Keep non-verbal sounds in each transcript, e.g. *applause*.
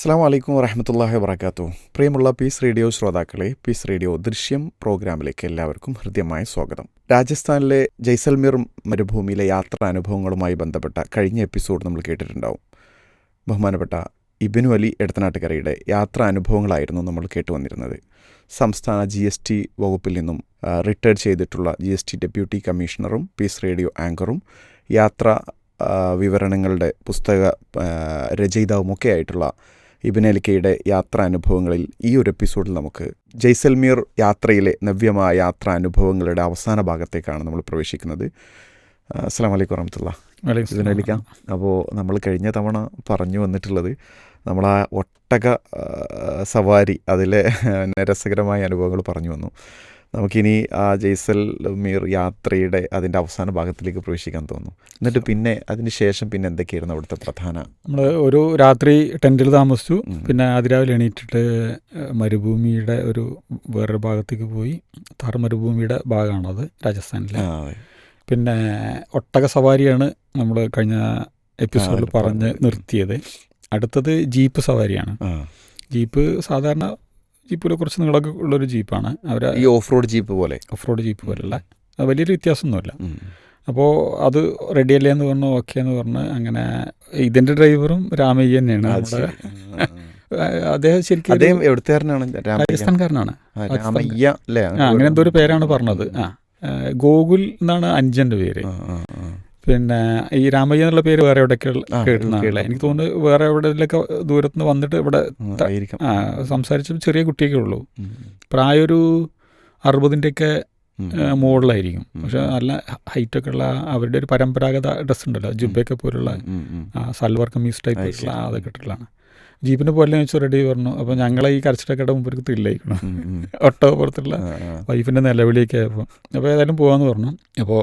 അസ്സാം വലൈക്കും വരഹമത്തല്ലാഹി വബർക്കാത്തു പ്രിയമുള്ള പീസ് റേഡിയോ ശ്രോതാക്കളെ പീസ് റേഡിയോ ദൃശ്യം പ്രോഗ്രാമിലേക്ക് എല്ലാവർക്കും ഹൃദ്യമായ സ്വാഗതം. രാജസ്ഥാനിലെ ജയ്സൽമീർ മരുഭൂമിയിലെ യാത്രാ അനുഭവങ്ങളുമായി ബന്ധപ്പെട്ട കഴിഞ്ഞ എപ്പിസോഡ് നമ്മൾ കേട്ടിട്ടുണ്ടാവും. ബഹുമാനപ്പെട്ട ഇബിനു അലി എടത്തനാട്ടുകരയുടെ യാത്രാ അനുഭവങ്ങളായിരുന്നു നമ്മൾ കേട്ടുവന്നിരുന്നത് സംസ്ഥാന ജി എസ് ടി വകുപ്പിൽ നിന്നും റിട്ടയർ ചെയ്തിട്ടുള്ള ജി എസ് ടി ഡെപ്യൂട്ടി കമ്മീഷണറും പീസ് റേഡിയോ ആങ്കറും യാത്രാ വിവരണങ്ങളുടെ പുസ്തക രചയിതാവുമൊക്കെ ആയിട്ടുള്ള ഇബിൻ അലിക്കയുടെ യാത്രാ അനുഭവങ്ങളിൽ ഈ ഒരു എപ്പിസോഡിൽ നമുക്ക് ജയ്സൽമീർ യാത്രയിലെ നവ്യമായ യാത്രാ അനുഭവങ്ങളുടെ അവസാന ഭാഗത്തേക്കാണ് നമ്മൾ പ്രവേശിക്കുന്നത്. അസ്സാം വലൈക്കും വറഹമത്തുള്ള ഇബിൻ അലിക്ക അപ്പോൾ നമ്മൾ കഴിഞ്ഞ തവണ പറഞ്ഞു വന്നിട്ടുള്ളത് നമ്മൾ ആ ഒട്ടക സവാരി അതിലെ രസകരമായ അനുഭവങ്ങൾ പറഞ്ഞു വന്നു. നമുക്കിനി ആ ജയ്സൽമീർ യാത്രയുടെ അതിന്റെ അവസാന ഭാഗത്തിലേക്ക് പ്രവേശിക്കാൻ തോന്നുന്നു. എന്നിട്ട് പിന്നെ അതിന് ശേഷം പിന്നെ എന്തൊക്കെയായിരുന്നു അവിടുത്തെ പ്രധാന നമ്മൾ ഒരു രാത്രി ടെന്റിൽ താമസിച്ചു. പിന്നെ അതിരാവിലെ എണീറ്റിട്ട് മരുഭൂമിയുടെ ഒരു വേറൊരു ഭാഗത്തേക്ക് പോയി. താർ മരുഭൂമിയുടെ ഭാഗമാണത് രാജസ്ഥാനിലെ. പിന്നെ ഒട്ടക സവാരിയാണ് നമ്മൾ കഴിഞ്ഞ എപ്പിസോഡിൽ പറഞ്ഞ് നിർത്തിയത്. അടുത്തത് ജീപ്പ് സവാരിയാണ്. ജീപ്പ് സാധാരണ ജീപ്പിൽ കുറച്ച് നീളമൊക്കെ ഉള്ളൊരു ജീപ്പാണ്. അവർ ഈ ഓഫ് റോഡ് ജീപ്പ് പോലെ. ഓഫ് റോഡ് ജീപ്പ് പോലുള്ള അത് വലിയൊരു വ്യത്യാസമൊന്നുമില്ല. അപ്പോൾ അത് റെഡി അല്ലേ എന്ന് പറഞ്ഞു ഓക്കെ എന്ന് പറഞ്ഞ് അങ്ങനെ ഇതിന്റെ ഡ്രൈവറും രാമയ്യ തന്നെയാണ് നമ്മുടെ. അദ്ദേഹം ശരിക്കും അദ്ദേഹം എവിടുത്തുകാരനാണ്? രാജസ്ഥാൻകാരനാണ്. രാമയ്യ അല്ലേ? അങ്ങനെ എന്തോ ഒരു പേരാണ് പറഞ്ഞത്. ആ ഗോകുൽ എന്നാണ് അഞ്ചന്റെ പേര്. പിന്നെ ഈ രാമയ്യ എന്നുള്ള പേര് വേറെ എവിടെയൊക്കെ ആ, കേട്ടുന്നതാണല്ലേ എനിക്ക് തോന്നുന്നു വേറെ എവിടെയൊക്കെ ദൂരത്ത് നിന്ന് വന്നിട്ട് ഇവിടെ ആ സംസാരിച്ച ചെറിയ കുട്ടിയൊക്കെ ഉള്ളൂ. പ്രായം ഒരു അറുപതിന്റെയൊക്കെ മോഡലായിരിക്കും. മുകളിലായിരിക്കും. പക്ഷെ നല്ല ഹൈറ്റൊക്കെ ഉള്ള അവരുടെ ഒരു പരമ്പരാഗത ഡ്രസ്സ് ഉണ്ടല്ലോ ജുബയൊക്കെ പോലുള്ള സൽവാർ കമ്മീസ് ടൈപ്പ്. അതൊക്കെ ഇട്ടിട്ടുള്ളതാണ്. ജീപ്പിന് പോലെ ചോദിച്ചു റെഡി പറഞ്ഞു. അപ്പോൾ ഞങ്ങളെ ഈ കരച്ചിട്ടൊക്കെ മുമ്പ് തില്ലായിക്കണം ഉം, ഉം. ഒട്ടോ പുറത്തുള്ള. വൈഫിന്റെ നിലവിളിയൊക്കെ ആയപ്പോൾ അപ്പോൾ ഏതായാലും പോകാമെന്ന് പറഞ്ഞു. അപ്പോൾ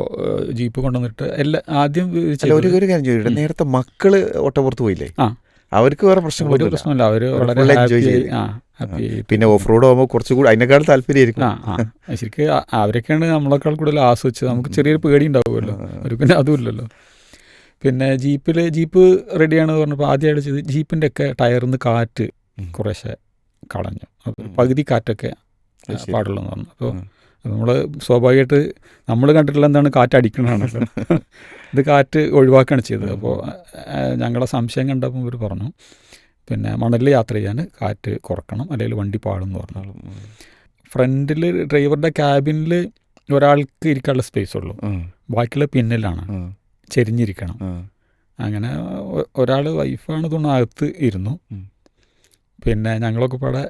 ജീപ്പ് കൊണ്ടുവന്നിട്ട് എല്ലാ ആദ്യം ഒരു ചെയ്തത് ഒരു കാര്യം ചോദിക്കട്ടെ. നേരത്തെ മക്കൾ ഒട്ടപ്പുറത്ത് പോയില്ലേ? ആ. അവർക്ക് വേറെ ഒരു പ്രശ്നമില്ല. അവർ വളരെ പിന്നെ ഓഫ് റോഡ് ആകുമ്പോൾ കുറച്ചുകൂടി അതിനേക്കാൾ താല്പര്യമായിരിക്കും. ശരിക്കും അവരൊക്കെയാണ് നമ്മളെക്കാൾ കൂടുതൽ ആസ്വദിച്ചത്. നമുക്ക് ചെറിയൊരു പേടി ഉണ്ടാവുമല്ലോ. അവർക്ക് പിന്നെ അതുമില്ലല്ലോ. പിന്നെ ജീപ്പിൽ ജീപ്പ് റെഡിയാണ് പറഞ്ഞപ്പോൾ ആദ്യമായിട്ട് ചെയ്ത് ജീപ്പിന്റെ ഒക്കെ ടയറിൽ നിന്ന് കാറ്റ്. കുറേശ്ശെ കളഞ്ഞു ഉം. പകുതി കാറ്റൊക്കെ അത് പാടുള്ളൂ എന്ന് പറഞ്ഞു അപ്പോൾ നമ്മൾ സ്വാഭാവികമായിട്ട് നമ്മൾ കണ്ടിട്ടുള്ള എന്താണ് കാറ്റ് അടിക്കണതാണല്ലോ ഇത് കാറ്റ് ഒഴിവാക്കുകയാണ് ചെയ്തത് അപ്പോൾ ഞങ്ങളെ സംശയം കണ്ടപ്പോൾ ഇവർ പറഞ്ഞു പിന്നെ മണലിൽ യാത്ര ചെയ്യാൻ കാറ്റ് കുറക്കണം അല്ലെങ്കിൽ വണ്ടി പാടും എന്ന് പറഞ്ഞു. ഫ്രണ്ടിൽ ഡ്രൈവറുടെ ക്യാബിനിൽ ഒരാൾക്ക് ഇരിക്കാനുള്ള സ്പേസ് ഉള്ളൂ. ബാക്കിയുള്ള പിന്നിലാണ്. ചെരിഞ്ഞിരിക്കണം. അങ്ങനെ ഒരാൾ വൈഫാണ് തോന്നുന്നു അകത്ത് ഇരുന്നു. പിന്നെ ഞങ്ങളൊക്കെ പാടെ.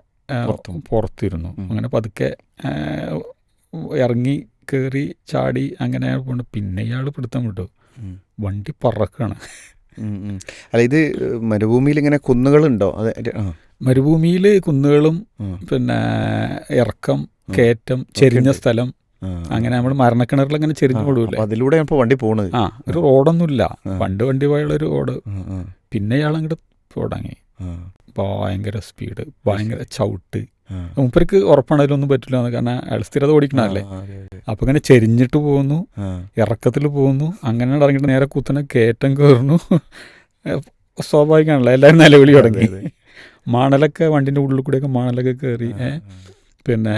പുറത്തിരുന്നു. അങ്ങനെ പതുക്കെ ഇറങ്ങി കയറി ചാടി അങ്ങനെ പോണ്ട് പിന്നെ ഇയാൾ പിടുത്തം വിട്ടു. വണ്ടി പറക്കാണ്. അല്ല ഇത് മരുഭൂമിയിൽ ഇങ്ങനെ കുന്നുകളുണ്ടോ? മരുഭൂമിയിൽ കുന്നുകളും പിന്നെ ഇറക്കം. കയറ്റം ചെരിഞ്ഞ സ്ഥലം. അങ്ങനെ നമ്മൾ മരണക്കിണറിൽ അങ്ങനെ ചെരിഞ്ഞു കൊടുക്കില്ല അതിലൂടെ ഇപ്പോൾ വണ്ടി പോണത്. ആ ഒരു റോഡൊന്നുമില്ല. പണ്ട് വണ്ടി പോയുള്ളൊരു റോഡ് ഉം, ഉം. പിന്നെ ഇയാൾ അങ്ങോട്ട് തുടങ്ങി. ഭയങ്കര സ്പീഡ് ഭയങ്കര ചവിട്ട്. മുപ്പർക്ക് ഉറപ്പാണ് അതിലൊന്നും പറ്റില്ല കാരണം അയാൾ സ്ഥിരത ഓടിക്കണല്ലേ. അപ്പൊ ഇങ്ങനെ ചെരിഞ്ഞിട്ട് പോകുന്നു ഇറക്കത്തിൽ പോകുന്നു അങ്ങനെ ഇറങ്ങിയിട്ട് നേരെ കുത്തനെ കയറ്റം കയറുന്നു *laughs* സ്വാഭാവികമാണല്ലോ എല്ലാവരും നിലവിളി തുടങ്ങി. മണലൊക്കെ വണ്ടിന്റെ ഉള്ളിൽ കൂടെയൊക്കെ മണലൊക്കെ കയറി പിന്നെ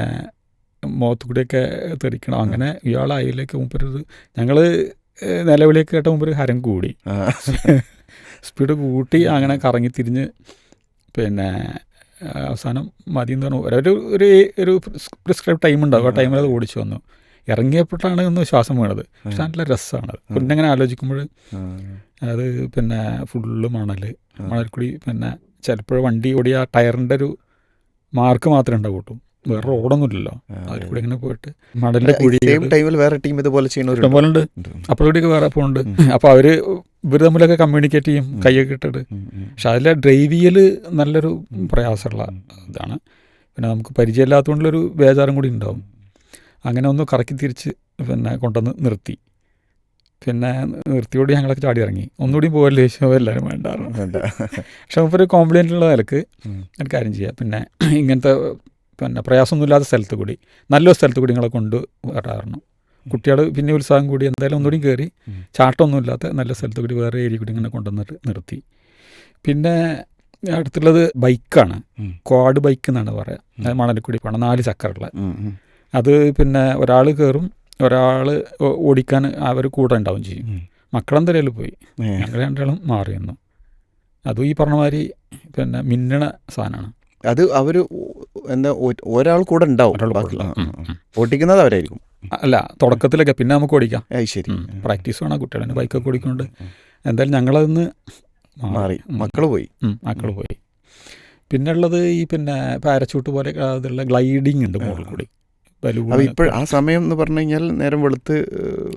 മുഖത്ത് കൂടിയൊക്കെ തെറിക്കണം അങ്ങനെ ഇയാൾ അതിലേക്ക് മുമ്പൊരു ഞങ്ങൾ നിലവിളിയൊക്കെ കേട്ട മുമ്പ് ഹരം കൂടി. *laughs* സ്പീഡ് കൂട്ടി അങ്ങനെ കറങ്ങി തിരിഞ്ഞ് പിന്നെ അവസാനം മതി എന്ന് പറഞ്ഞു. ഒരു ഒരു ഒരു പ്രിസ്ക്രൈബ് ടൈം ഉണ്ടാവും ആ ടൈമിൽ അത് ഓടിച്ചു വന്നു. ഇറങ്ങിയപ്പോഴാണ് ഒന്ന് ശ്വാസം വീണത്. പക്ഷെ നല്ല രസമാണ് പിന്നെ അങ്ങനെ ആലോചിക്കുമ്പോൾ അത് പിന്നെ ഫുള്ള് മണൽ മണൽ കൂടി പിന്നെ ചിലപ്പോൾ വണ്ടി ഓടിയ ആ ടയറിന്റെ ഒരു മാർക്ക് മാത്രമേ ഉണ്ടാവുള്ളൂ വേറെ റോഡൊന്നുമില്ലല്ലോ. അതിൽ അതെ. കൂടി ഇങ്ങനെ പോയിട്ട് മടലിന്റെ കുഴി ടൈമിൽ വേറെ ടീം ഇതുപോലെ ഇഷ്ടംപോലെ ഉണ്ട് വേറെ പോകുന്നുണ്ട് അപ്പൊ അപ്പോൾ ഇവർ ഇവർ തമ്മിലൊക്കെ കമ്മ്യൂണിക്കേറ്റ് ചെയ്യും. കൈയൊക്കെ ഇട്ടിട്ട്. പക്ഷെ അതിലെ ഡ്രൈവ് ചെയ്യൽ നല്ലൊരു. പ്രയാസമുള്ള ഇതാണ്. പിന്നെ നമുക്ക് പരിചയമില്ലാത്തതുകൊണ്ടുള്ളൊരു ബേജാറും കൂടി ഉണ്ടാവും. അങ്ങനെ ഒന്ന് കറക്കി തിരിച്ച് പിന്നെ കൊണ്ടുവന്ന് നിർത്തി. പിന്നെ നിർത്തിയോട് ഞങ്ങളൊക്കെ ചാടി ഇറങ്ങി. ഒന്നുകൂടി പോകല്ലേ ചോദിച്ചാൽ എല്ലാവരും വേണ്ട. പക്ഷെ ഒരു കോംപ്ലൈന്റ് ഉള്ള നിലയ്ക്ക്. ഒരു കാര്യം ചെയ്യാം. പിന്നെ ഇങ്ങനത്തെ പിന്നെ പ്രയാസമൊന്നുമില്ലാത്ത സ്ഥലത്ത് കൂടി. നല്ലൊരു സ്ഥലത്ത് കൂടി നിങ്ങളെ കൊണ്ട് വരാറുണ്ട്. കുട്ടികൾ പിന്നെ ഉത്സാഹം കൂടി എന്തായാലും ഒന്നുകൂടി കയറി. ചാട്ടമൊന്നുമില്ലാത്ത നല്ല സ്ഥലത്ത് കൂടി വേറെ ഏരിയ കൂടി ഇങ്ങനെ കൊണ്ടുവന്നിട്ട് നിർത്തി. പിന്നെ അടുത്തുള്ളത് ബൈക്കാണ്. ക്വാഡ് ബൈക്ക് എന്നാണ് പറയുക. മണലിക്കുടി പോകണം നാല് ചക്കറുള്ള അത് പിന്നെ ഒരാൾ കയറും ഒരാൾ ഓടിക്കാൻ അവർ കൂടെ ഉണ്ടാവും ചെയ്യും. മക്കളെന്തരയിൽ പോയി. ഞങ്ങൾ രണ്ടാളും മാറി നിന്നു. അതും ഈ പറഞ്ഞ മാതിരി പിന്നെ മിന്നണ സാധനമാണ്. അത് അവർ എന്താ ഒരാൾ കൂടെ ഉണ്ടാവും ബാക്കി-. ഓടിക്കുന്നത് അവരായിരിക്കും. അല്ല തുടക്കത്തിലൊക്കെ പിന്നെ നമുക്ക് ഓടിക്കാം. ശരി. പ്രാക്ടീസ് വേണം കുട്ടികളെ ബൈക്കൊക്കെ ഓടിക്കുന്നുണ്ട്. എന്തായാലും ഞങ്ങളതിന്ന് മാറി. മക്കൾ പോയി. മക്കൾ പോയി. പിന്നെ ഉള്ളത് ഈ പിന്നെ പാരച്ചൂട്ട് പോലെ അതുള്ള ഗ്ലൈഡിങ് ഉണ്ട് മുകളിൽ കൂടി. ഇപ്പോൾ ആ സമയം എന്ന് പറഞ്ഞു കഴിഞ്ഞാൽ നേരം വെളുത്ത്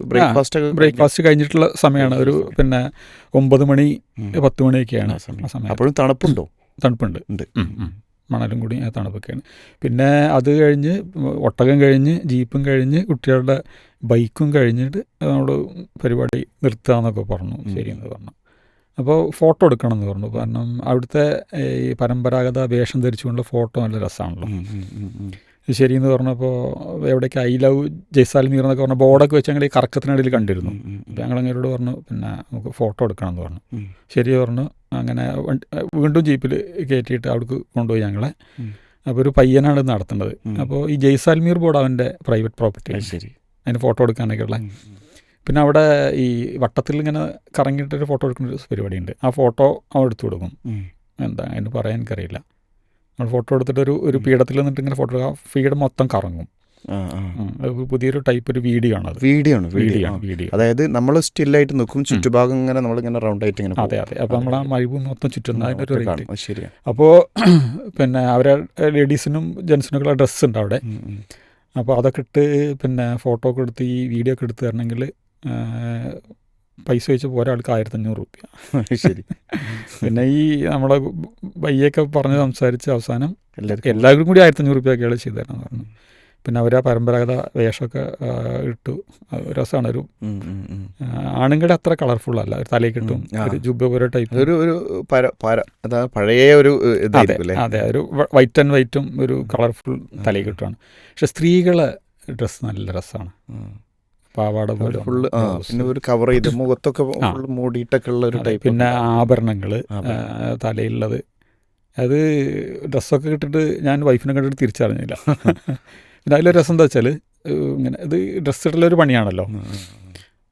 ബ്രേക്ക്ഫാസ്റ്റ് ബ്രേക്ക്ഫാസ്റ്റ് കഴിഞ്ഞിട്ടുള്ള സമയമാണ്. ഒരു പിന്നെ ഒമ്പത് മണി. പത്ത് മണിയൊക്കെയാണ്. അപ്പോഴും തണുപ്പുണ്ടോ? തണുപ്പുണ്ട്. ഉണ്ട്. മണലും കൂടി ആ തണുപ്പൊക്കെയാണ്. പിന്നെ അത് കഴിഞ്ഞ് ഒട്ടകം കഴിഞ്ഞ് ജീപ്പും കഴിഞ്ഞ് കുട്ടികളുടെ ബൈക്കും കഴിഞ്ഞിട്ട് നമ്മുടെ പരിപാടി നിർത്തുക എന്നൊക്കെ പറഞ്ഞു. ശരിയെന്ന് പറഞ്ഞു. അപ്പോൾ ഫോട്ടോ എടുക്കണം എന്ന് പറഞ്ഞു. കാരണം അവിടുത്തെ ഈ പരമ്പരാഗത വേഷം ധരിച്ചുകൊണ്ടുള്ള ഫോട്ടോ നല്ല രസമാണല്ലോ. ശരിയെന്ന് പറഞ്ഞപ്പോൾ എവിടേക്ക് ഐ ലവ് ജയ്സാൽമീർ എന്നൊക്കെ പറഞ്ഞ ബോർഡൊക്കെ വെച്ച് ഞങ്ങൾ ഈ കറക്കത്തിനിടയിൽ കണ്ടിരുന്നു. അപ്പോൾ ഞങ്ങൾ അങ്ങനോട് പറഞ്ഞു പിന്നെ നമുക്ക് ഫോട്ടോ എടുക്കണം എന്ന് പറഞ്ഞു. ശരി പറഞ്ഞു അങ്ങനെ വീണ്ടും ജീപ്പിൽ കയറ്റിയിട്ട് അവിടേക്ക് കൊണ്ടുപോയി ഞങ്ങളെ. അപ്പോൾ ഒരു പയ്യനാണ് ഇത് നടത്തുന്നത്. അപ്പോൾ ഈ ജയ്സാൽമീർ ബോർഡ് അവന്റെ പ്രൈവറ്റ് പ്രോപ്പർട്ടി ശരി. അതിന് ഫോട്ടോ എടുക്കാനൊക്കെ ഉള്ള. പിന്നെ അവിടെ ഈ വട്ടത്തിൽ ഇങ്ങനെ കറങ്ങിയിട്ടൊരു ഫോട്ടോ എടുക്കുന്ന ഒരു പരിപാടിയുണ്ട്. ആ ഫോട്ടോ അവൻ എടുത്തു കൊടുക്കും. എന്താ അതിന് പറയാൻ എനിക്കറിയില്ല. നമ്മൾ ഫോട്ടോ എടുത്തിട്ട് ഒരു ഒരു പീഠത്തിൽ നിന്നിട്ട് ഇങ്ങനെ ഫോട്ടോ ആ ഫീഡ് മൊത്തം കറങ്ങും. പുതിയൊരു ടൈപ്പ് ഒരു വീഡിയോ ആണ് വീഡിയോ ആണ് വീഡിയോ. വീഡിയോ ആണ് വീഡിയോ. അതായത് നമ്മൾ സ്റ്റിൽ ആയിട്ട് നിൽക്കും ചുറ്റുഭാഗം ഇങ്ങനെ നമ്മൾ ഇങ്ങനെ റൗണ്ട് ആയിട്ട് ഇങ്ങനെ അതെ അതെ. അപ്പോൾ നമ്മൾ ആ മരുഭൂമി മൊത്തം ചുറ്റുന്ന ഒരു റേറ്റ് കാണും. അപ്പോൾ *clears throat* പിന്നെ അവരെ ലേഡീസിനും ജെൻസിനൊക്കെയുള്ള ഡ്രസ്സ് ഉണ്ട് അവിടെ. അപ്പോൾ അതൊക്കെ ഇട്ട് പിന്നെ ഫോട്ടോ ഒക്കെ എടുത്ത് ഈ വീഡിയോ ഒക്കെ എടുത്ത് തരണമെങ്കിൽ പൈസ വെച്ച് ഒരാൾക്ക് ആയിരത്തഞ്ഞൂറ് റുപ്യ. ശരി. പിന്നെ ഈ നമ്മളെ ബയ്യൊക്കെ പറഞ്ഞ് സംസാരിച്ച് അവസാനം എല്ലാവർക്കും എല്ലാവരും കൂടി ആയിരത്തഞ്ഞൂറ് റുപ്യ ഒക്കെയാണ് ചെയ്തു തരാമെന്ന് പറഞ്ഞു. പിന്നെ അവർ ആ പരമ്പരാഗത വേഷമൊക്കെ ഇട്ടു. രസമാണ് ഒരു ആണുങ്ങളുടെ അത്ര കളർഫുൾ അല്ല. ഒരു തലയിൽ കിട്ടും. ഒരു ജുബ പോലെ ടൈപ്പ്. ഒരു ഒരു പര പര അതാ പഴയ ഒരു അതെ അതെ. ഒരു വൈറ്റ് ആൻഡ് വൈറ്റും ഒരു കളർഫുൾ തലയിൽ കിട്ടുകയാണ് പക്ഷെ സ്ത്രീകളെ ഡ്രസ്സ് നല്ല രസമാണ്. പാവാട പോലെ ഫുള്ള് പിന്നെ ഒരു കവർ ചെയ്ത് മുഖത്തൊക്കെ മൂടിയിട്ടൊക്കെ ഉള്ള ഒരു ടൈപ്പ് പിന്നെ ആഭരണങ്ങൾ. തലയിലുള്ളത്. അത് ഡ്രസ്സൊക്കെ കിട്ടിട്ട് ഞാൻ വൈഫിനെ കണ്ടിട്ട് തിരിച്ചറിഞ്ഞില്ല. *laughs* പിന്നെ അതിലൊരു രസം എന്താ വെച്ചാൽ ഇങ്ങനെ ഇത് ഡ്രസ്സ് ഇട്ടുള്ള ഒരു പണിയാണല്ലോ.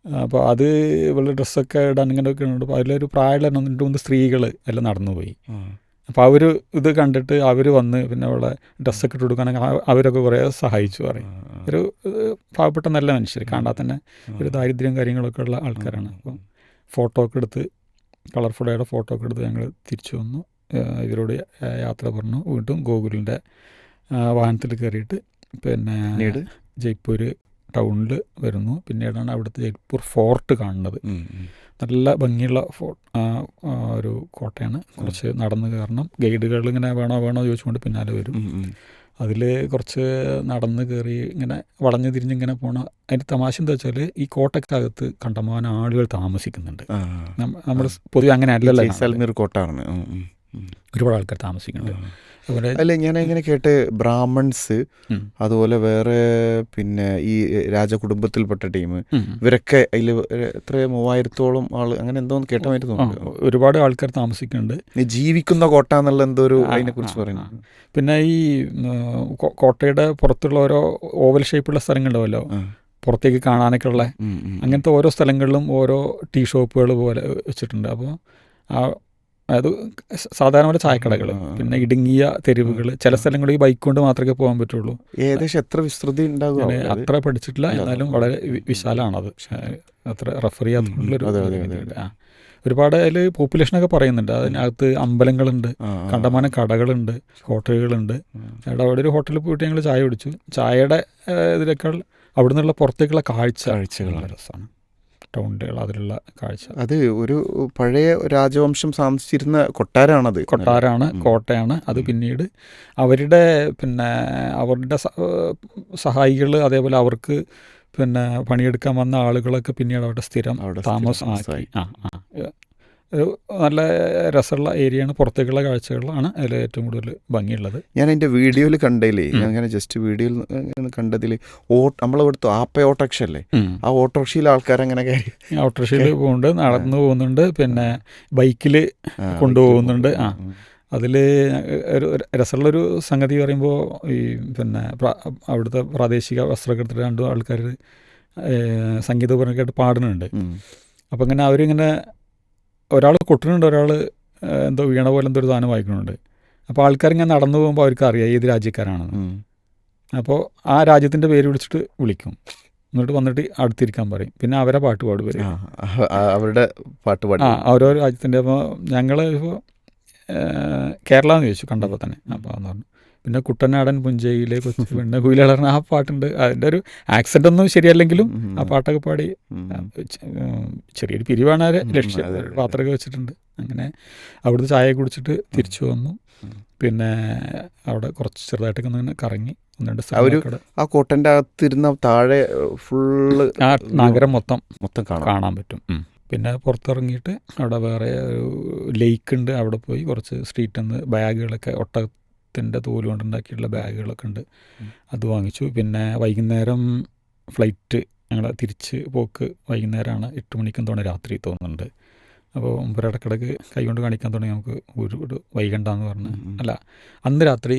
അപ്പോൾ അത് ഇവളുടെ ഡ്രസ്സൊക്കെ ഇടാൻ ഇങ്ങനെ ഒക്കെ ഉണ്ട് അപ്പോൾ അതിലൊരു പ്രായമുള്ള രണ്ട് മൂന്ന് സ്ത്രീകൾ എല്ലാം നടന്നുപോയി. അപ്പോൾ അവർ ഇത് കണ്ടിട്ട് അവർ വന്ന് പിന്നെ അവളെ ഡ്രസ്സൊക്കെ ഇട്ട് കൊടുക്കാനൊക്കെ അവരൊക്കെ കുറേ സഹായിച്ചു പറയും. ഒരു പാവപ്പെട്ട നല്ല മനുഷ്യർ കാണാൻ തന്നെ ഒരു ദാരിദ്ര്യം കാര്യങ്ങളൊക്കെ ഉള്ള ആൾക്കാരാണ്. അപ്പം ഫോട്ടോ ഒക്കെ എടുത്ത് കളർഫുള്ളായിട്ട് ഫോട്ടോ ഒക്കെ എടുത്ത് ഞങ്ങൾ തിരിച്ചു വന്നു. ഇവരോട് യാത്ര പറഞ്ഞു. വീണ്ടും ഗോകുലിന്റെ വാഹനത്തിൽ കയറിയിട്ട് പിന്നെ ജയ്പൂർ ടൗണിൽ വരുന്നു. പിന്നീടാണ് അവിടുത്തെ ജയ്പൂർ ഫോർട്ട് കാണുന്നത്. നല്ല ഭംഗിയുള്ള ഫോ ഒരു കോട്ടയാണ്. കുറച്ച് നടന്ന് കയറണം. ഗൈഡുകൾ ഇങ്ങനെ വേണോ വേണോ ചോദിച്ചുകൊണ്ട് പിന്നാലെ വരും. അതിൽ കുറച്ച് നടന്ന് കയറി ഇങ്ങനെ വളഞ്ഞു തിരിഞ്ഞിങ്ങനെ പോണ അതിന്റെ തമാശ എന്താ വെച്ചാൽ ഈ കോട്ടക്കകത്ത് കണ്ടമാനം ആളുകൾ താമസിക്കുന്നുണ്ട്. നമ്മൾ പൊതുവെ അങ്ങനെ അല്ലല്ലോ കോട്ടാണ്. ഒരുപാട് ആൾക്കാർ താമസിക്കുന്നുണ്ട്. അല്ല ഞാൻ ഇങ്ങനെ കേട്ട് ബ്രാഹ്മൺസ് അതുപോലെ വേറെ പിന്നെ ഈ രാജകുടുംബത്തിൽപ്പെട്ട ടീം ഇവരൊക്കെ അതിൽ എത്ര മൂവായിരത്തോളം ആൾ അങ്ങനെ എന്തോ കേട്ടമായിട്ട് ഒരുപാട് ആൾക്കാർ താമസിക്കുന്നുണ്ട്. ജീവിക്കുന്ന കോട്ട എന്നുള്ള എന്തോ ഒരു അതിനെ കുറിച്ച് പറയുന്നത് പറയുന്നു. പിന്നെ ഈ കോട്ടയുടെ പുറത്തുള്ള ഓരോ ഓവൽ ഷേപ്പുള്ള സ്ഥലങ്ങളുണ്ടാവല്ലോ. പുറത്തേക്ക് കാണാനൊക്കെ ഉള്ള. അങ്ങനത്തെ ഓരോ സ്ഥലങ്ങളിലും ഓരോ ടീ ഷോപ്പുകൾ പോലെ വെച്ചിട്ടുണ്ട്. അപ്പോൾ ആ അത് സാധാരണ പോലെ ചായക്കടകൾ. പിന്നെ ഇടുങ്ങിയ തെരുവുകൾ ചില സ്ഥലങ്ങളിൽ ഈ ബൈക്ക് കൊണ്ട് മാത്രമേ പോകാൻ പറ്റുള്ളൂ. ഏകദേശം എത്ര വിസ്തൃതി ഉണ്ടാകും അത്ര പഠിച്ചിട്ടില്ല എന്നാലും വളരെ വിശാലമാണത്. അത്ര റെഫർ ചെയ്യാത്തുള്ളൊരു ഒരുപാട് അതിൽ പോപ്പുലേഷനൊക്കെ പറയുന്നുണ്ട്. അതിനകത്ത് അമ്പലങ്ങളുണ്ട്. കണ്ടമാനം കടകളുണ്ട് ഹോട്ടലുകളുണ്ട്. ചേട്ടാ അവിടെ ഒരു ഹോട്ടലിൽ പോയിട്ട് ഞങ്ങൾ ചായ കുടിച്ചു. ചായയുടെ ഇതിനേക്കാൾ അവിടെ നിന്നുള്ള പുറത്തേക്കുള്ള കാഴ്ച കാഴ്ചകളാണ്. രസമാണ്. ടൗണുകൾ അതിലുള്ള കാഴ്ച. അത് ഒരു പഴയ രാജവംശം താമസിച്ചിരുന്ന കൊട്ടാരമാണത് കൊട്ടാരമാണ് കോട്ടയാണ്. അത് പിന്നീട് അവരുടെ പിന്നെ അവരുടെ സഹായികൾ അതേപോലെ അവർക്ക് പിന്നെ പണിയെടുക്കാൻ വന്ന ആളുകളൊക്കെ പിന്നീട് അവരുടെ സ്ഥിരം താമസമാക്കി. ആ ആ. ഒരു നല്ല രസമുള്ള ഏരിയയാണ്. പുറത്തേക്കുള്ള കാഴ്ചകളാണ് അതിൽ ഏറ്റവും കൂടുതൽ ഭംഗിയുള്ളത്. ഞാൻ എന്റെ വീഡിയോയിൽ കണ്ടതിലേ. ഞാൻ ഇങ്ങനെ ജസ്റ്റ് വീഡിയോയിൽ കണ്ടതിൽ ഓ നമ്മളിവിടുത്തെ ആപ്പ ഓട്ടോറിക്ഷ അല്ലേ? ആ ഓട്ടോറിക്ഷയിൽ ആൾക്കാരങ്ങനെ കയറി. ഓട്ടോറിക്ഷയിൽ പോകുന്നുണ്ട് നടന്നു പോകുന്നുണ്ട് പിന്നെ ബൈക്കിൽ കൊണ്ടുപോകുന്നുണ്ട്. ആ. അതിൽ ഒരു രസമുള്ളൊരു സംഗതി പറയുമ്പോൾ ഈ പിന്നെ അവിടുത്തെ പ്രാദേശിക വസ്ത്രകൃത്തിൽ രണ്ട് ആൾക്കാർ സംഗീതപരമായിട്ട് പാടുന്നുണ്ട്. അപ്പം ഇങ്ങനെ അവരിങ്ങനെ ഒരാൾ കൊട്ടുന്നുണ്ട് ഒരാൾ എന്തോ വീണ പോലെ എന്തോ ഒരു സാധനം വായിക്കുന്നുണ്ട്. അപ്പോൾ ആൾക്കാരിങ്ങനെ നടന്നു പോകുമ്പോൾ അവർക്ക് അറിയാം ഏത് രാജ്യക്കാരാണെന്ന്. അപ്പോൾ ആ രാജ്യത്തിന്റെ പേര് വിളിച്ചിട്ട് വിളിക്കും. എന്നിട്ട് വന്നിട്ട് അടുത്തിരിക്കാൻ പറയും. പിന്നെ അവരെ പാട്ട് പാടും ഇവർ ആ, ആ, അവരുടെ പാട്ട് പാടും. ആ ഓരോ രാജ്യത്തിന്റെ അപ്പോൾ ഞങ്ങൾ ഇപ്പോൾ കേരള എന്ന് ചോദിച്ചു കണ്ടപ്പോൾ തന്നെ. അപ്പോൾ എന്ന് പറഞ്ഞു പിന്നെ കുട്ടനാടൻ പുഞ്ചയിലെ കൊച്ചു പെണ്ണ് കുയിലളർന്ന ആ പാട്ടുണ്ട്. അതിന്റെ ഒരു ആക്സെന്റ് ഒന്നും ശരിയല്ലെങ്കിലും ആ പാട്ടൊക്കെ പാടി ചെറിയൊരു പിരിവാണ് ലക്ഷ്യം. പാത്രമൊക്കെ വെച്ചിട്ടുണ്ട്. അങ്ങനെ അവിടുന്ന് ചായ കുടിച്ചിട്ട് തിരിച്ചു വന്നു. പിന്നെ അവിടെ കുറച്ച് ചെറുതായിട്ടൊക്കെ ഇങ്ങനെ കറങ്ങി. ആ കോട്ടന്റെ അകത്തിരുന്ന താഴെ ഫുള്ള് ആ നഗരം മൊത്തം മൊത്തം കാണാൻ പറ്റും. പിന്നെ പുറത്തിറങ്ങിയിട്ട് അവിടെ വേറെ ഒരു ലേക്ക് ഉണ്ട് അവിടെ പോയി കുറച്ച് സ്ട്രീറ്റിൽ നിന്ന് ബാഗുകളൊക്കെ ഒട്ടകത്തിന്റെ തോൽ കൊണ്ടുണ്ടാക്കിയിട്ടുള്ള ബാഗുകളൊക്കെ ഉണ്ട്. അത് വാങ്ങിച്ചു. പിന്നെ വൈകുന്നേരം ഫ്ലൈറ്റ് ഞങ്ങൾ തിരിച്ച് പോക്ക് വൈകുന്നേരമാണ് എട്ട് മണിക്കും തോന്നുന്നു രാത്രി തോന്നുന്നുണ്ട്. അപ്പോൾ മുമ്പ് ഇടക്കിടക്ക് കൈ കൊണ്ട് കാണിക്കാൻ തുടങ്ങി നമുക്ക് ഒരു ഒരു വൈകണ്ടെന്ന് പറഞ്ഞ്. അല്ല അന്ന് രാത്രി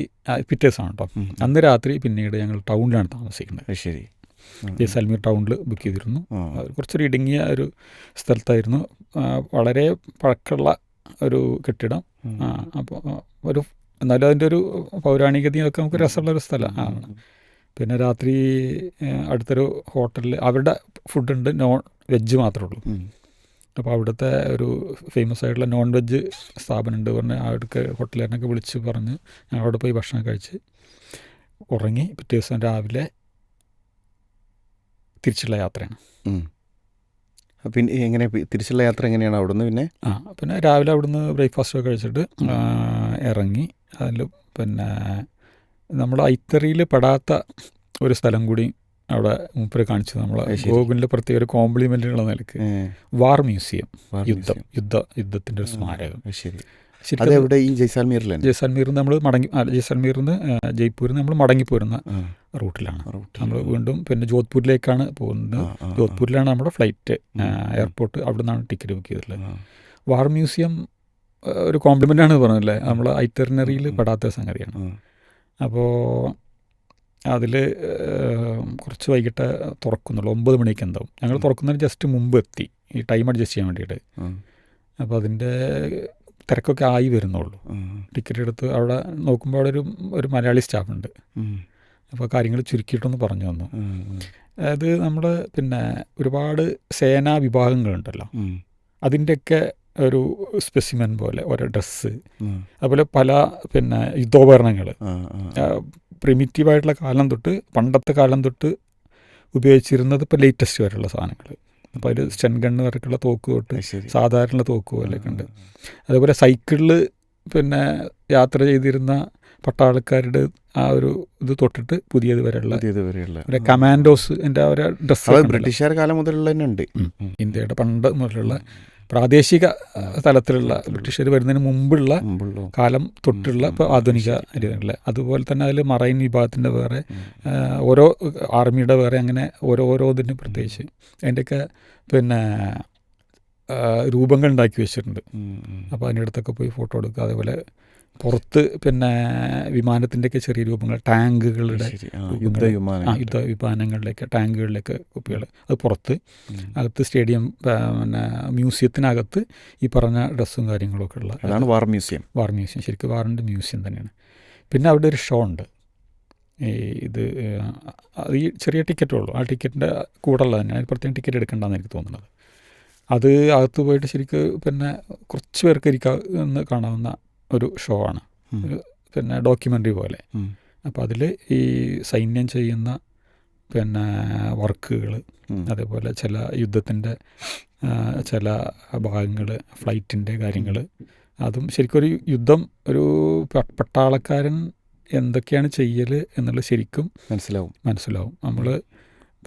പിറ്റേ ദിവസമാണ് കേട്ടോ. അന്ന് രാത്രി പിന്നീട് ഞങ്ങൾ ടൗണിലാണ് താമസിക്കുന്നത്. ശരി. ഉം. ജയ്സാൽമീർ ടൗണിൽ ബുക്ക് ചെയ്തിരുന്നു. കുറച്ചൊരു ഇടുങ്ങിയ ഒരു സ്ഥലത്തായിരുന്നു. വളരെ പഴക്കമുള്ള ഒരു കെട്ടിടം. അപ്പോൾ ഒരു എന്നാലും അതിന്റെ ഒരു പൗരാണികതയൊക്കെ നമുക്ക് രസമുള്ള ഒരു സ്ഥലമാണ് പിന്നെ രാത്രി അടുത്തൊരു ഹോട്ടലിൽ അവരുടെ ഫുഡുണ്ട് നോൺ വെജ് മാത്രമേ ഉള്ളൂ. അപ്പോൾ അവിടുത്തെ ഒരു ഫേമസ് ആയിട്ടുള്ള നോൺ വെജ് സ്ഥാപനമുണ്ട് പറഞ്ഞ് അവിടേക്ക് ഹോട്ടലുകാരനൊക്കെ വിളിച്ച് പറഞ്ഞ് ഞങ്ങൾ അവിടെ പോയി ഭക്ഷണം കഴിച്ച് ഉറങ്ങി പിറ്റേ ദിവസം രാവിലെ തിരിച്ചുള്ള യാത്രയാണ്. പിന്നെ എങ്ങനെ തിരിച്ചുള്ള യാത്ര എങ്ങനെയാണ് അവിടുന്ന് പിന്നെ? ആ പിന്നെ രാവിലെ അവിടുന്ന് ബ്രേക്ക്ഫാസ്റ്റ് ഒക്കെ കഴിച്ചിട്ട് ഇറങ്ങി അതിൽ പിന്നെ നമ്മൾ ഐത്തറിയിൽ പെടാത്ത ഒരു സ്ഥലം കൂടി അവിടെ മൂപ്പര് കാണിച്ചത് നമ്മൾ. ഗോകുലിന്റെ പ്രത്യേക ഒരു കോംപ്ലിമെന്റുള്ള നിലയ്ക്ക്. ഏ, വാർ മ്യൂസിയം. യുദ്ധം. യുദ്ധ യുദ്ധത്തിന്റെ ഒരു സ്മാരകം. ശരി. അതെവിടെ ഈ ജയ്സാൽമീറിൽ നമ്മൾ മടങ്ങി ജയ്സാൽമീറിൽ നിന്ന് ജയ്പൂരിൽ നിന്ന് നമ്മൾ മടങ്ങി പോരുന്ന റൂട്ടിലാണ്. നമ്മൾ വീണ്ടും പിന്നെ ജോധ്പൂരിലേക്കാണ് പോകുന്നത്. ജോധ്പൂരിലാണ് നമ്മുടെ ഫ്ലൈറ്റ് എയർപോർട്ട് അവിടെ നിന്നാണ് ടിക്കറ്റ് ബുക്ക് ചെയ്തിട്ടുള്ളത്. വാർ മ്യൂസിയം ഒരു കോംപ്ലിമെന്റ് ആണ് പറഞ്ഞല്ലേ നമ്മൾ ഐറ്ററിനറിയിൽ ഉം. പെടാത്ത സംഗതിയാണ്. അപ്പോൾ അതിൽ കുറച്ച് വൈകിട്ട് തുറക്കുന്നുള്ളൂ. ഒമ്പത് മണിക്ക് എന്താവും. ഞങ്ങൾ തുറക്കുന്നതിന് ജസ്റ്റ് മുമ്പ് എത്തി. ഈ ടൈം അഡ്ജസ്റ്റ് ചെയ്യാൻ വേണ്ടിയിട്ട്. അപ്പോൾ അതിന്റെ തിരക്കൊക്കെ ആയി വരുന്നുള്ളൂ. ടിക്കറ്റ് എടുത്ത് അവിടെ നോക്കുമ്പോൾ അവിടെ ഒരു ഒരു മലയാളി സ്റ്റാഫുണ്ട്. അപ്പോൾ കാര്യങ്ങൾ ചുരുക്കിയിട്ടൊന്ന് പറഞ്ഞു തന്നു. അത് നമ്മൾ പിന്നെ ഒരുപാട് സേനാ വിഭാഗങ്ങളുണ്ടല്ലോ. അതിന്റെയൊക്കെ ഒരു സ്പെസിമെൻ പോലെ ഓരോ ഡ്രസ്സ് അതുപോലെ പല പിന്നെ യുദ്ധോപകരണങ്ങൾ. പ്രിമിറ്റീവായിട്ടുള്ള കാലം തൊട്ട് പണ്ടത്തെ കാലം തൊട്ട് ഉപയോഗിച്ചിരുന്നത് ഇപ്പോൾ ലേറ്റസ്റ്റ് വരെയുള്ള സാധനങ്ങൾ. അപ്പോൾ അതിൽ സ്റ്റെൻ ഗണ്ണ് വരെയുള്ള തോക്ക് തൊട്ട് സാധാരണ തോക്ക് പോലെയൊക്കെ ഉണ്ട്. അതുപോലെ സൈക്കിളിൽ പിന്നെ യാത്ര ചെയ്തിരുന്ന പട്ടാളക്കാരുടെ ആ ഒരു ഇത് തൊട്ടിട്ട് പുതിയത് വരെയുള്ള ഒരു കമാൻഡോസ് എന്റെ ഒരു ഡ്രസ്സ് ബ്രിട്ടീഷുകാർ കാലം മുതലുള്ള തന്നെ ഉണ്ട് ഇന്ത്യയുടെ പണ്ട് മുതലുള്ള പ്രാദേശിക തലത്തിലുള്ള ബ്രിട്ടീഷുകാർ വരുന്നതിന് മുമ്പുള്ള കാലം തൊട്ടുള്ള ഇപ്പോൾ ആധുനിക രീതികളിൽ അതുപോലെ തന്നെ അതിൽ മറൈൻ വിഭാഗത്തിന്റെ വേറെ ഓരോ ആർമിയുടെ വേറെ അങ്ങനെ ഓരോ ഓരോ ഇതിന് പ്രത്യേകിച്ച് അതിന്റെയൊക്കെ പിന്നെ രൂപങ്ങൾ ഉണ്ടാക്കി വെച്ചിട്ടുണ്ട്. അപ്പോൾ അതിന്റെ അടുത്തൊക്കെ പോയി ഫോട്ടോ എടുക്കുക അതേപോലെ പുറത്ത് പിന്നെ വിമാനത്തിന്റെയൊക്കെ ചെറിയ രൂപങ്ങൾ ടാങ്കുകളുടെ. യുദ്ധവിമാനം യുദ്ധ വിമാനങ്ങളിലേക്ക് ടാങ്കുകളിലേക്ക് കുപ്പികൾ. അത് പുറത്ത്. അകത്ത് സ്റ്റേഡിയം പിന്നെ മ്യൂസിയത്തിനകത്ത് ഈ പറഞ്ഞ ഡ്രസ്സും കാര്യങ്ങളൊക്കെ ഉള്ള അതാണ് വാർ മ്യൂസിയം. വാർ മ്യൂസിയം. ശരിക്കും വാറിന്റെ മ്യൂസിയം തന്നെയാണ്. പിന്നെ അവിടെ ഒരു ഷോ ഉണ്ട്. ഈ ഇത് അത് ഈ ചെറിയ ടിക്കറ്റേ ഉള്ളൂ. ആ ടിക്കറ്റിന്റെ കൂടെ ഉള്ളത് തന്നെ അതിന് പ്രത്യേകം ടിക്കറ്റ് എടുക്കണ്ടെന്ന് എനിക്ക് തോന്നുന്നത്. അത് അകത്ത് പോയിട്ട് ശരിക്ക് പിന്നെ കുറച്ച് പേർക്ക് ഇരിക്കാവുന്ന കാണാവുന്ന ഒരു ഷോ ആണ്. പിന്നെ ഡോക്യുമെന്ററി പോലെ. അപ്പോൾ അതിൽ ഈ സൈന്യം ചെയ്യുന്ന പിന്നെ വർക്കുകൾ. അതേപോലെ ചില യുദ്ധത്തിന്റെ ചില ഭാഗങ്ങൾ ഫ്ലൈറ്റിന്റെ കാര്യങ്ങൾ അതും ശരിക്കും ഒരു യുദ്ധം ഒരു പട്ടാളക്കാരൻ എന്തൊക്കെയാണ് ചെയ്യൽ എന്നുള്ളത് ശരിക്കും മനസ്സിലാവും. മനസ്സിലാവും. നമ്മൾ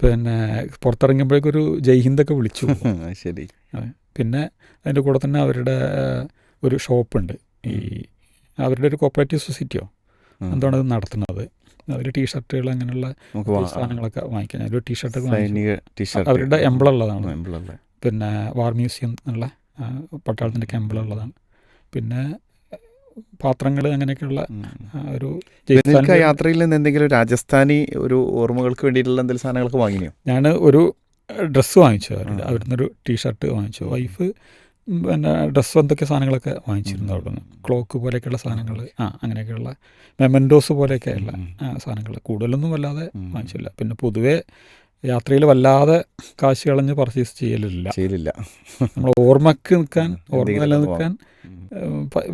പിന്നെ പുറത്തിറങ്ങുമ്പോഴേക്കൊരു ജയ്ഹിന്ദൊക്കെ വിളിച്ചു *laughs* ശരി. പിന്നെ അതിന്റെ കൂടെ തന്നെ അവരുടെ ഒരു ഷോപ്പുണ്ട് ഈ അവരുടെ ഒരു കോപ്പറേറ്റീവ് സൊസൈറ്റിയോ എന്താണ് അത് നടത്തുന്നത്? അവർ ടീഷർട്ടുകൾ അങ്ങനെയുള്ള സാധനങ്ങളൊക്കെ വാങ്ങിക്കാൻ. ഒരു ടീഷർട്ടൊക്കെ ടീഷർട്ട്. അവരുടെ എംബിളുള്ളതാണ് പിന്നെ വാർ മ്യൂസിയം എന്നുള്ള പട്ടാളത്തിന്റെ ഉള്ളതാണ്. പിന്നെ പാത്രങ്ങൾ അങ്ങനെയൊക്കെയുള്ള ഒരു യാത്രയിൽ നിന്ന് എന്തെങ്കിലും രാജസ്ഥാനി ഒരു ഓർമ്മകൾക്ക് വേണ്ടിയിട്ടുള്ള എന്തെങ്കിലും സാധനങ്ങളൊക്കെ വാങ്ങിയോ? ഞാൻ ഒരു ഡ്രസ്സ് വാങ്ങിച്ചു അവരുടെ. അവിടുന്ന് ഒരു ടീഷർട്ട് വാങ്ങിച്ചു. വൈഫ് പിന്നെ ഡ്രസ്സ് എന്തൊക്കെ സാധനങ്ങളൊക്കെ വാങ്ങിച്ചിരുന്നു അവിടെ നിന്ന് ക്ലോക്ക് പോലെയൊക്കെയുള്ള സാധനങ്ങൾ ആ അങ്ങനെയൊക്കെയുള്ള മെമൻഡോസ് പോലെയൊക്കെയുള്ള. സാധനങ്ങൾ കൂടുതലൊന്നും വല്ലാതെ വാങ്ങിച്ചില്ല. പിന്നെ പൊതുവേ യാത്രയിൽ വല്ലാതെ കാശ് കളഞ്ഞ് പർച്ചേസ് ചെയ്യലില്ല. ചെയ്യലില്ല. നമ്മൾ ഓർമ്മക്ക് നിൽക്കാൻ. ഓർമ്മ നിലനിൽക്കാൻ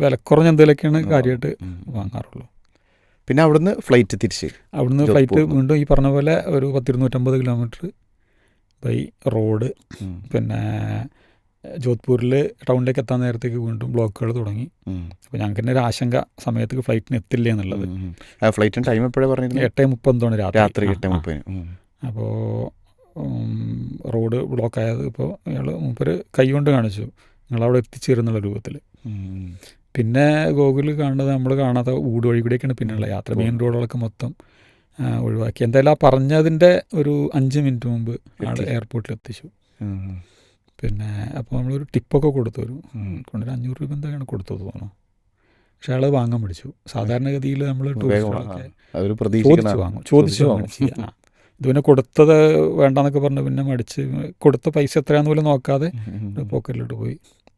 വിലക്കുറഞ്ഞ എന്തെങ്കിലുമൊക്കെയാണ് കാര്യമായിട്ട് വാങ്ങാറുള്ളൂ. പിന്നെ അവിടുന്ന് ഫ്ലൈറ്റ് തിരിച്ച് അവിടുന്ന് ഫ്ലൈറ്റ് വീണ്ടും ഈ പറഞ്ഞ പോലെ ഒരു പത്തിരുന്നൂറ്റമ്പത് കിലോമീറ്റർ ബൈ റോഡ് പിന്നെ ജോധ്പൂരിൽ ടൗണിലേക്ക് എത്താൻ നേരത്തേക്ക് വീണ്ടും ബ്ലോക്കുകൾ തുടങ്ങി. അപ്പോൾ ഞങ്ങൾക്ക് തന്നെ ഒരു ആശങ്ക സമയത്തേക്ക് ഫ്ലൈറ്റിന് എത്തില്ല എന്നുള്ളത്. ഫ്ലൈറ്റിന് ടൈം എപ്പോഴാണ് പറഞ്ഞത് എട്ടേ മുപ്പതാണ് രാത്രി. എട്ട് മുപ്പതിന്. അപ്പോൾ റോഡ് ബ്ലോക്ക് ബ്ലോക്കായത് ഇപ്പോൾ ഇയാൾ മൂപ്പര് കൈ കൊണ്ട് കാണിച്ചു. നിങ്ങളവിടെ എത്തിച്ചേരുന്നുള്ള രൂപത്തിൽ പിന്നെ ഗൂഗിളിൽ കാണുന്നത് നമ്മൾ കാണാത്ത ഊട് വഴി കൂടെയൊക്കെയാണ് പിന്നെയുള്ള യാത്ര. മെയിൻ റോഡുകളൊക്കെ മൊത്തം ഒഴിവാക്കി. എന്തായാലും ആ പറഞ്ഞതിന്റെ ഒരു അഞ്ച് മിനിറ്റ് മുമ്പ് ആൾ എയർപോർട്ടിൽ എത്തിച്ചു. പിന്നെ അപ്പോൾ നമ്മളൊരു ടിപ്പൊക്കെ കൊടുത്തു ഒരു. കൊണ്ടൊരു അഞ്ഞൂറ് രൂപ എന്തൊക്കെയാണ് കൊടുത്തത് തോന്നുന്നു. പക്ഷെ അയാൾ വാങ്ങാൻ പിടിച്ചു സാധാരണഗതിയിൽ നമ്മൾ ചോദിച്ചു വാങ്ങും ചോദിച്ചു വാങ്ങും. ഇത് പിന്നെ കൊടുത്തത് വേണ്ടെന്നൊക്കെ പറഞ്ഞ് പിന്നെ മടിച്ച് കൊടുത്ത പൈസ എത്രയാന്ന് പോലും നോക്കാതെ. പോക്കറ്റിലോട്ട് പോയി.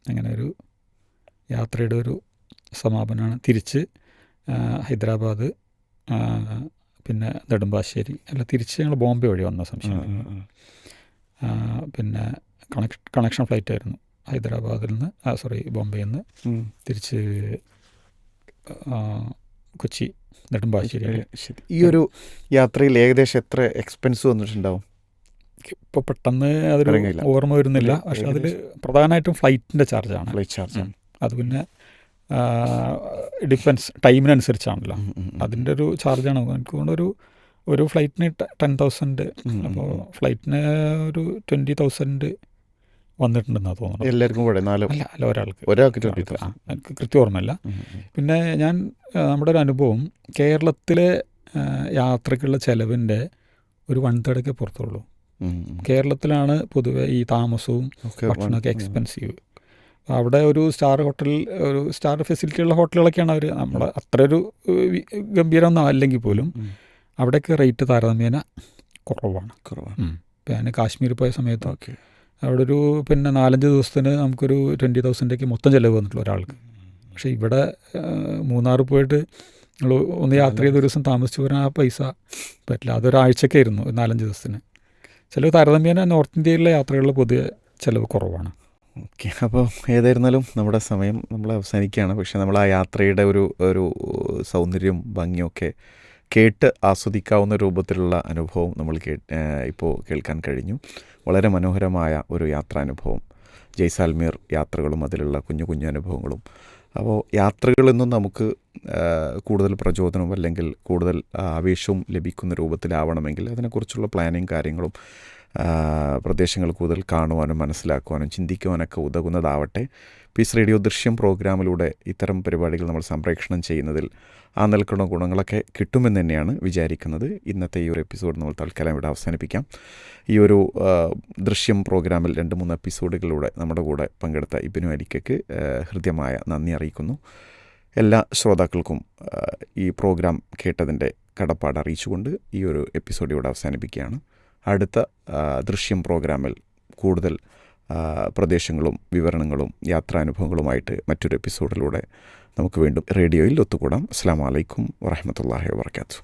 അങ്ങനെ ഒരു യാത്രയുടെ ഒരു സമാപനമാണ്. തിരിച്ച് ഹൈദരാബാദ് പിന്നെ നെടുമ്പാശ്ശേരി. അല്ല തിരിച്ച് ഞങ്ങൾ ബോംബെ വഴി വന്ന സംശയം പിന്നെ കണക്ഷൻ കണക്ഷൻ ഫ്ലൈറ്റ് ആയിരുന്നു. ഹൈദരാബാദിൽ നിന്ന് സോറി ബോംബെയിൽ നിന്ന്. തിരിച്ച് കൊച്ചി നെടുമ്പാശ്ശേരി. ഈ ഒരു യാത്രയിൽ ഏകദേശം എത്ര എക്സ്പെൻസ് വന്നിട്ടുണ്ടാവും? ഇപ്പോൾ പെട്ടെന്ന് അതൊരു. ഓർമ്മ വരുന്നില്ല. പക്ഷെ അതിൽ. പ്രധാനമായിട്ടും ഫ്ലൈറ്റിന്റെ ചാർജാണ് ഫ്ലൈറ്റ് ചാർജ്. അത് പിന്നെ ഡിഫൻസ് ടൈമിനനുസരിച്ചാണല്ലോ അതിന്റെ ഒരു ചാർജാണ് എനിക്ക് ഒരു ഒരു ഫ്ലൈറ്റിന് ടെൻ തൗസൻഡ് അപ്പോൾ ഫ്ലൈറ്റിന് ഒരു ട്വന്റി തൗസൻഡ് വന്നിട്ടുണ്ടെന്നാണ് തോന്നുന്നത് എല്ലാവർക്കും കൂടെ നാല് അല്ല അല്ല ഒരാൾക്ക്. ഒരാൾക്ക് എനിക്ക് കൃത്യം ഓർമ്മയില്ല. പിന്നെ ഞാൻ നമ്മുടെ ഒരു അനുഭവം കേരളത്തിലെ യാത്രയ്ക്കുള്ള ചെലവിന്റെ ഒരു വൺ തേർഡൊക്കെ പുറത്തുള്ളൂ കേരളത്തിലാണ് പൊതുവെ ഈ താമസവും ഭക്ഷണമൊക്കെ എക്സ്പെൻസീവ് അവിടെ ഒരു സ്റ്റാർ ഹോട്ടൽ ഒരു സ്റ്റാർ ഫെസിലിറ്റി ഉള്ള ഹോട്ടലുകളൊക്കെയാണ് അവർ നമ്മുടെ അത്ര ഒരു ഗംഭീരമൊന്നും അല്ലെങ്കിൽ പോലും അവിടെയൊക്കെ റേറ്റ് താരതമ്യേന കുറവാണ്. കുറവാണ്. ഞാൻ കാശ്മീർ പോയ സമയത്ത് ഓക്കെ. അവിടെ ഒരു പിന്നെ നാലഞ്ച് ദിവസത്തിന് നമുക്കൊരു ട്വന്റി തൗസൻഡേക്ക് മൊത്തം ചിലവ് വന്നിട്ടുള്ളൂ ഒരാൾക്ക്. പക്ഷേ ഇവിടെ മൂന്നാർ പോയിട്ട് നമ്മൾ ഒന്ന് യാത്ര ചെയ്ത ഒരു ദിവസം താമസിച്ചു പോരാൻ ആ പൈസ പറ്റില്ല. അതൊരാഴ്ചയൊക്കെ ആയിരുന്നു നാലഞ്ച് ദിവസത്തിന്. ചിലവ് താരതമ്യേന നോർത്ത് ഇന്ത്യയിലെ യാത്രകളിൽ പൊതുവെ ചിലവ് കുറവാണ്. ഓക്കെ. അപ്പോൾ ഏതായിരുന്നാലും നമ്മുടെ സമയം നമ്മൾ അവസാനിക്കുകയാണ്. പക്ഷേ നമ്മൾ ആ യാത്രയുടെ ഒരു ഒരു സൗന്ദര്യവും ഭംഗിയൊക്കെ കേട്ട് ആസ്വദിക്കാവുന്ന രൂപത്തിലുള്ള അനുഭവം നമ്മൾ കേ ഇപ്പോൾ കേൾക്കാൻ കഴിഞ്ഞു. വളരെ മനോഹരമായ ഒരു യാത്രാനുഭവം. ജയ്സാൽമീർ യാത്രകളും അതിലുള്ള കുഞ്ഞു കുഞ്ഞു അനുഭവങ്ങളും. അപ്പോൾ യാത്രകളെന്നും നമുക്ക് കൂടുതൽ പ്രചോദനവും അല്ലെങ്കിൽ കൂടുതൽ ആവേശവും ലഭിക്കുന്ന രൂപത്തിലാവണമെങ്കിൽ അതിനെക്കുറിച്ചുള്ള പ്ലാനിങ് കാര്യങ്ങളും പ്രദേശങ്ങൾ കൂടുതൽ കാണുവാനും മനസ്സിലാക്കുവാനും ചിന്തിക്കുവാനൊക്കെ ഉതകുന്നതാവട്ടെ. പീസ് റേഡിയോ ദൃശ്യം പ്രോഗ്രാമിലൂടെ ഇത്തരം പരിപാടികൾ നമ്മൾ സംപ്രേഷണം ചെയ്യുന്നതിൽ ആ നിൽക്കുന്ന ഗുണങ്ങളൊക്കെ കിട്ടുമെന്ന് തന്നെയാണ് വിചാരിക്കുന്നത്. ഇന്നത്തെ ഈ ഒരു എപ്പിസോഡ് നമ്മൾ തൽക്കാലം ഇവിടെ അവസാനിപ്പിക്കാം. ഈ ഒരു ദൃശ്യം പ്രോഗ്രാമിൽ രണ്ട് മൂന്ന് എപ്പിസോഡുകളിലൂടെ നമ്മുടെ കൂടെ പങ്കെടുത്ത ഇബിനു അലിക്കയ്ക്ക് ഹൃദ്യമായ നന്ദി അറിയിക്കുന്നു. എല്ലാ ശ്രോതാക്കൾക്കും ഈ പ്രോഗ്രാം കേട്ടതിന്റെ കടപ്പാട് അറിയിച്ചുകൊണ്ട് ഈ ഒരു എപ്പിസോഡ് ഇവിടെ അവസാനിപ്പിക്കുകയാണ്. അടുത്ത ദൃശ്യം പ്രോഗ്രാമിൽ കൂടുതൽ പ്രദേശങ്ങളും വിവരണങ്ങളും യാത്രാനുഭവങ്ങളുമായിട്ട് മറ്റൊരു എപ്പിസോഡിലൂടെ നമുക്ക് വീണ്ടും റേഡിയോയിൽ ഒത്തുകൂടാം. അസ്സാം വലൈക്കും വാഹമത്തല്ലാഹി വാബർക്കാത്തു